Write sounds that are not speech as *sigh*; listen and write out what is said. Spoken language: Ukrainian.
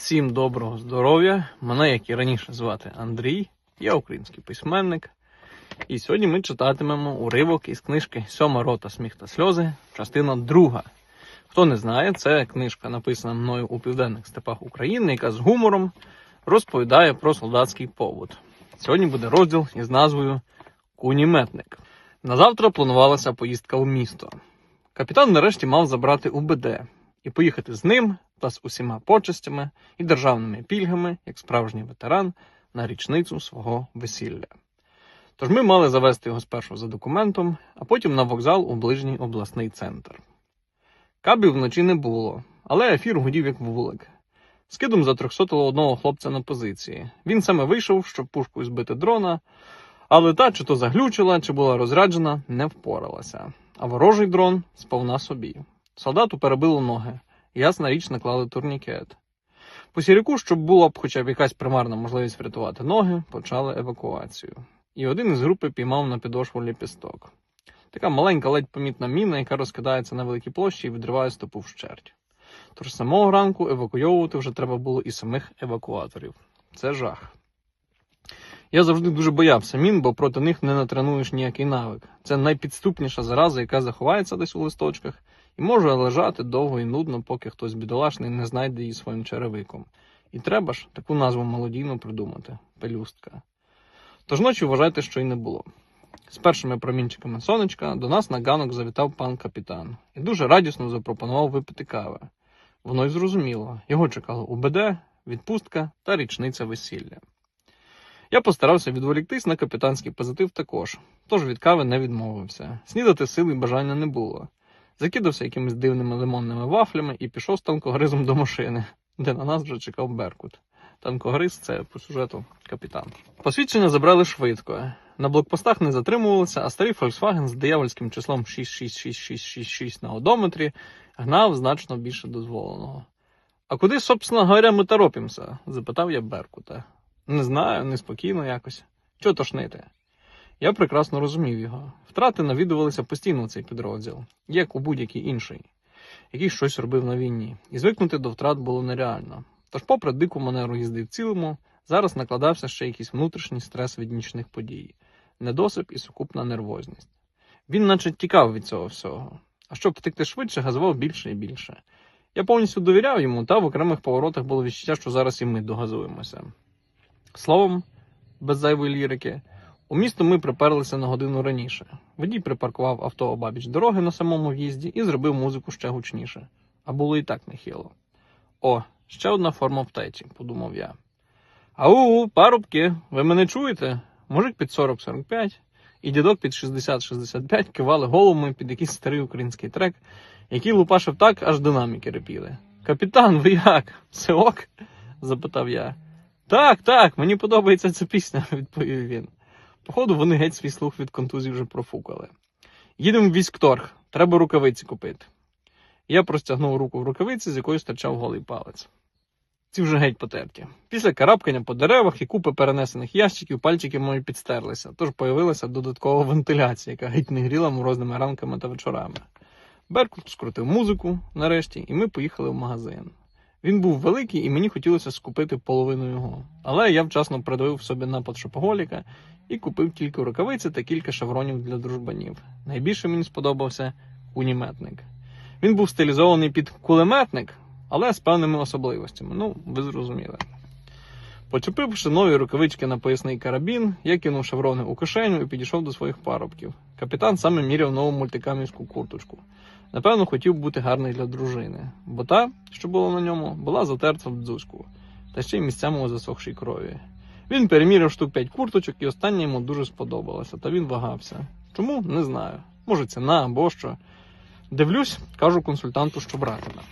Всім доброго здоров'я! Мене, як і раніше, звати Андрій, я український письменник. І сьогодні ми читатимемо уривок із книжки Сьома рота сміх та сльози, частина друга. Хто не знає, це книжка написана мною у південних степах України, яка з гумором розповідає про солдатський побут. Сьогодні буде розділ із назвою Куніметник. На завтра планувалася поїздка у місто. Капітан нарешті мав забрати УБД і поїхати з ним та з усіма почестями і державними пільгами, як справжній ветеран, на річницю свого весілля. Тож ми мали завести його спершу за документом, а потім на вокзал у ближній обласний центр. Кабів вночі не було, але ефір гудів як вулик. Скидом затрьохсотило одного хлопця на позиції. Він саме вийшов, щоб пушкою збити дрона, але та, чи то заглючила, чи була розряджена, не впоралася. А ворожий дрон сповна собі. Солдату перебило ноги, ясна річ наклали турнікет. По сіріку, щоб була б хоча б якась примарна можливість врятувати ноги, почали евакуацію. І один із групи піймав на підошву ліпісток. Така маленька, ледь помітна міна, яка розкидається на великій площі і відриває стопу вщерть. Тож самого ранку евакуйовувати вже треба було і самих евакуаторів. Це жах. Я завжди дуже боявся мін, бо проти них не натренуєш ніякий навик. Це найпідступніша зараза, яка заховається десь у листочках, і може лежати довго і нудно, поки хтось бідолашний не знайде її своїм черевиком. І треба ж таку назву мелодійну придумати пелюстка. Тож ночі вважайте, що й не було. З першими промінчиками сонечка до нас на ганок завітав пан капітан і дуже радісно запропонував випити кави. Воно й зрозуміло, його чекало УБД, відпустка та річниця весілля. Я постарався відволіктись на капітанський позитив також, тож від кави не відмовився. Снідати сили й бажання не було. Закидався якимись дивними лимонними вафлями і пішов з танкогризом до машини, де на нас вже чекав Беркут. Танкогриз це по сюжету капітан. Посвідчення забрали швидко. На блокпостах не затримувалися, а старий Volkswagen з диявольським числом 66666 на одометрі гнав значно більше дозволеного. А куди, собственно говоря, ми торопимося? запитав я Беркута. Не знаю, неспокійно якось. Чого тошнити? Я прекрасно розумів його. Втрати навідувалися постійно в цей підрозділ, як у будь-який інший, який щось робив на війні, і звикнути до втрат було нереально. Тож, попри дику манеру їзди в цілому, зараз накладався ще якийсь внутрішній стрес від нічних подій, недосип і сукупна нервозність. Він наче тікав від цього всього, а щоб втекти швидше, газував більше і більше. Я повністю довіряв йому, та в окремих поворотах було відчуття, що зараз і ми догазуємося. Словом, без зайвої лірики, у місто ми приперлися на годину раніше. Водій припаркував авто обабіч дороги на самому в'їзді і зробив музику ще гучніше. А було і так нехило. О, ще одна форма втечі, подумав я. Ау, парубки, ви мене чуєте? Мужик під 40-45 і дідок під 60-65 кивали головами під якийсь старий український трек, який лупашив так, аж динаміки репіли. Капітан, ви як? Все ок? запитав я. Так, так, мені подобається ця пісня, *laughs* відповів він. Походу, вони геть свій слух від контузії вже профукали. Їдемо в військторг, треба рукавиці купити. Я простягнув руку в рукавиці, з якої стирчав голий палець. Ці вже геть потерті. Після карабкання по деревах і купи перенесених ящиків пальчики мої підстерлися, тож появилася додаткова вентиляція, яка геть не гріла морозними ранками та вечорами. Беркут скрутив музику нарешті, і ми поїхали в магазин. Він був великий, і мені хотілося скупити половину його. Але я вчасно придавив собі напад шопоголіка і купив тільки рукавиці та кілька шевронів для дружбанів. Найбільше мені сподобався куніметник. Він був стилізований під кулеметник, але з певними особливостями. Ну, ви зрозуміли. Почепивши нові рукавички на поясний карабін, я кинув шеврони у кишеню і підійшов до своїх парубків. Капітан саме міряв нову мультикамівську курточку. Напевно, хотів бути гарний для дружини, бо та, що була на ньому, була затерта в дзузьку, та ще й місцями у засохшій крові. Він переміряв штук п'ять курточок, і остання йому дуже сподобалася, та він вагався. Чому? Не знаю. Може, ціна або що. Дивлюсь, кажу консультанту, що братиме.